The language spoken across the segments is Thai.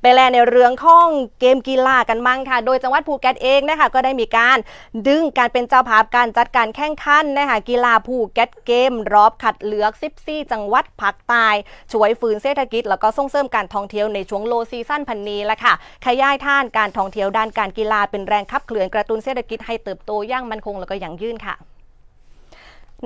ไปแลในเรื่องของเกมกีฬากันมั่งค่ะ โดยจังหวัดภูเก็ตเองนะคะก็ได้มีการดึงการเป็นเจ้าภาพการจัดการแข่งขันนะคะกีฬาภูเก็ตเกม รอบคัดเลือก 14 จังหวัดภาคใต้ช่วยฟื้นเศรษฐกิจ แล้วก็ส่งเสริมการท่องเที่ยวในช่วงโลซีซั่นพันนี้ละค่ะ ขยายท่านการท่องเที่ยวด้านการกีฬาเป็นแรงขับเคลื่อนกระตุ้นเศรษฐกิจให้เติบโตอย่างมั่นคงแล้วก็อย่างยืนค่ะ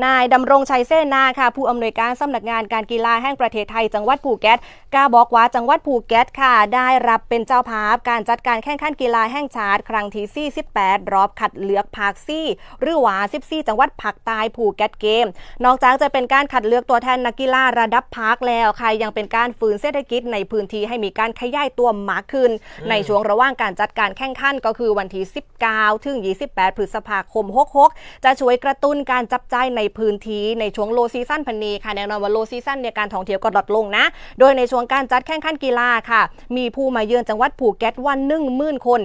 นายดำรงชัยเสนาค่ะ ผู้อำนวยการสำนักงานการกีฬาแห่งประเทศไทยจังหวัดภูเก็ตกล้าบอกว่าจังหวัดภูเก็ตค่ะ ได้รับเป็นเจ้าภาพการจัดการแข่งขันกีฬาแห่งชาติ ครั้งที่48รอบคัดเลือกภาคซี่หรือว่า14จังหวัดภาคใต้ภูเก็ตเกม นอกจากจะเป็นการคัดเลือกตัวแทนนักกีฬาระดับภาคแล้วค่ะยังเป็นการฟื้นเศรษฐกิจในพื้นที่ให้มีการขยายตัวมากขึ้น ในช่วงระหว่างการจัดการแข่งขันก็คือวันที่19ถึง28 พฤษภาคม 66 จะช่วยกระตุ้นการจับจ่ายในในพื้นที่ในช่วงโลซีซั่นพันนีค่ะแน่นอนว่าโลซีซั่นเนี่ยการท่องเที่ยวก็ลดลงนะ โดยในช่วงการจัดแข่งขันกีฬาค่ะ มีผู้มาเยือนจังหวัดภูเก็ตวันหนึ่งหมื่นคน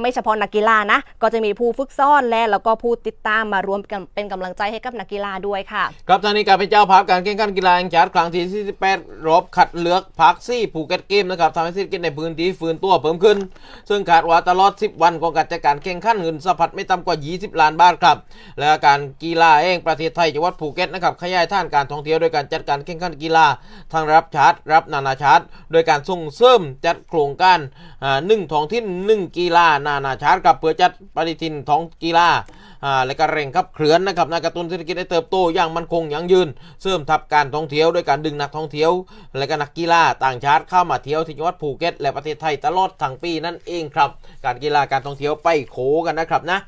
ไม่เฉพาะนักกีฬานะ ก็จะมีผู้ฝึกซ้อนและแล้วก็ผู้ติดตามมารวมกันเป็นกำลังใจให้กับนักกีฬาด้วยค่ะครับทางนี้การเป็นเจ้าภาพการแข่งขันกีฬาแห่งชาติครั้งที่ 48 รอบคัดเลือกภาคซี่ภูเก็ตเกมนะครับทำให้เศรษฐกิจในพื้นที่ฟื้นตัวเพิ่มขึ้น ซึ่งคาดว่าตลอด 10 วันของการจัดการแข่งขันเงินสะพัดไม่ต่ำกว่า 20 ล้านบาทครับ และการกีฬาแห่งประเทศไทยจังหวัดภูเก็ตนะครับขยายท่านการท่องเที่ยวโดยการจัดการแข่งขันกีฬาทางรับชาติรับนานาชาติ โดยการส่งเสริมจัดโครงการหนึ่งท้องถิ่นหนึ่งกีฬานานาชาติกับเพื่อจัดปฏิทินท้องกีฬาและก็เร่งขับเคลื่อนนะครับในกระตุ้นเศรษฐกิจให้เติบโตอย่างมั่นคงยั่งยืน เสริมทับการท่องเที่ยวโดยการดึงนักท่องเที่ยว และก็นักกีฬาต่างชาติเข้ามาเที่ยวที่จังหวัดภูเก็ต และประเทศไทยตลอดทั้งปีนั่นเองครับ การกีฬาการท่องเที่ยวไปโขกันนะครับนะ